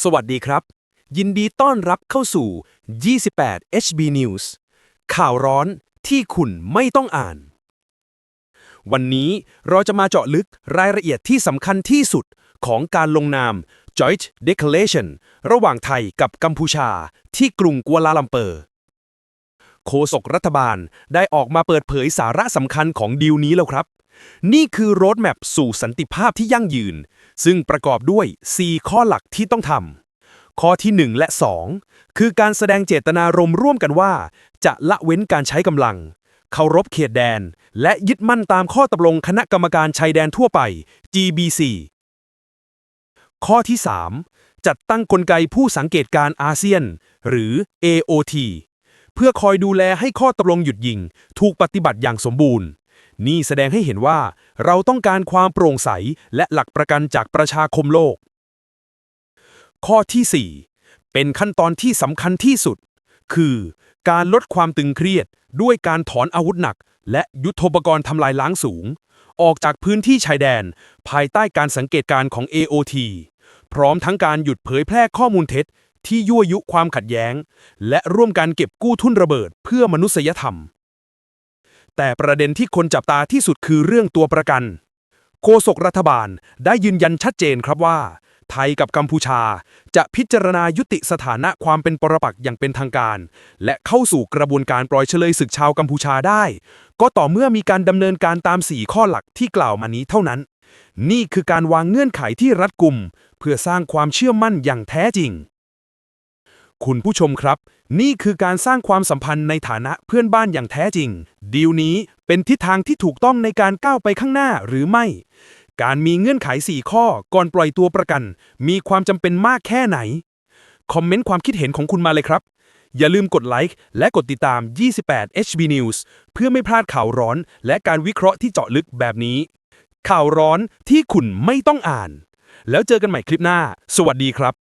สวัสดีครับ ยินดีต้อนรับเข้าสู่ 28 HB News ข่าวร้อนที่คุณไม่ต้องอ่าน วันนี้เราจะมาเจาะลึกรายละเอียดที่สำคัญที่สุดของการลงนาม Joint Declaration ระหว่างไทยกับกัมพูชาที่กรุงกัวลาลัมเปอร์ โฆษกรัฐบาลได้ออกมาเปิดเผยสาระสำคัญของดีลนี้แล้วครับ นี่คือโรดแมปสู่สันติภาพที่ยั่งยืน ซึ่งประกอบด้วย 4 ข้อหลักที่ต้องทำ ข้อที่ 1 และ 2 คือการแสดงเจตนารมณ์ร่วมกันว่า จะละเว้นการใช้กำลัง เคารพเขตแดน และยึดมั่นตามข้อตกลงคณะกรรมการชายแดนทั่วไป GBC ข้อที่ 3 จัดตั้งกลไกผู้สังเกตการณ์อาเซียน หรือ AOT เพื่อคอยดูแลให้ข้อตกลงหยุดยิง ถูกปฏิบัติอย่างสมบูรณ์ นี่แสดงให้เห็นว่าเราต้องการความโปร่งใสและหลักประกันจากประชาคมโลก ข้อที่ 4 เป็นขั้นตอนที่สำคัญที่สุด คือการลดความตึงเครียดด้วยการถอนอาวุธหนัก และยุทโธปกรณ์ทำลายล้างสูง ออกจากพื้นที่ชายแดน ภายใต้การสังเกตการณ์ของ AOT พร้อมทั้งการหยุดเผยแพร่ข้อมูลเท็จที่ยั่วยุความขัดแย้ง และร่วมกันเก็บกู้ทุนระเบิดเพื่อมนุษยธรรม แต่ประเด็นที่คนจับตาที่สุดคือเรื่องตัวประกัน โฆษกรัฐบาลได้ยืนยันชัดเจนครับว่า ไทยกับกัมพูชาจะพิจารณายุติสถานะความเป็นปรปักษ์อย่างเป็นทางการ และเข้าสู่กระบวนการปล่อยเฉลยศึกชาวกัมพูชาได้ ก็ต่อเมื่อมีการดำเนินการตาม 4 ข้อหลักที่กล่าวมานี้เท่านั้น นี่คือการวางเงื่อนไขที่รัดกุม เพื่อสร้างความเชื่อมั่นอย่างแท้จริง คุณผู้ชมครับ นี่คือการสร้างความสัมพันธ์ในฐานะเพื่อนบ้านอย่างแท้จริง ดีลนี้เป็นทิศทางที่ถูกต้องในการก้าวไปข้างหน้าหรือไม่ การมีเงื่อนไข 4 ข้อก่อนปล่อยตัวประกัน มีความจำเป็นมากแค่ไหน คอมเมนต์ความคิดเห็นของคุณมาเลยครับ อย่าลืมกดไลค์และกดติดตาม 28 HB News เพื่อไม่พลาดข่าวร้อน และการวิเคราะห์ที่เจาะลึกแบบนี้ ข่าวร้อนที่คุณไม่ต้องอ่าน แล้วเจอกันใหม่คลิปหน้า สวัสดีครับ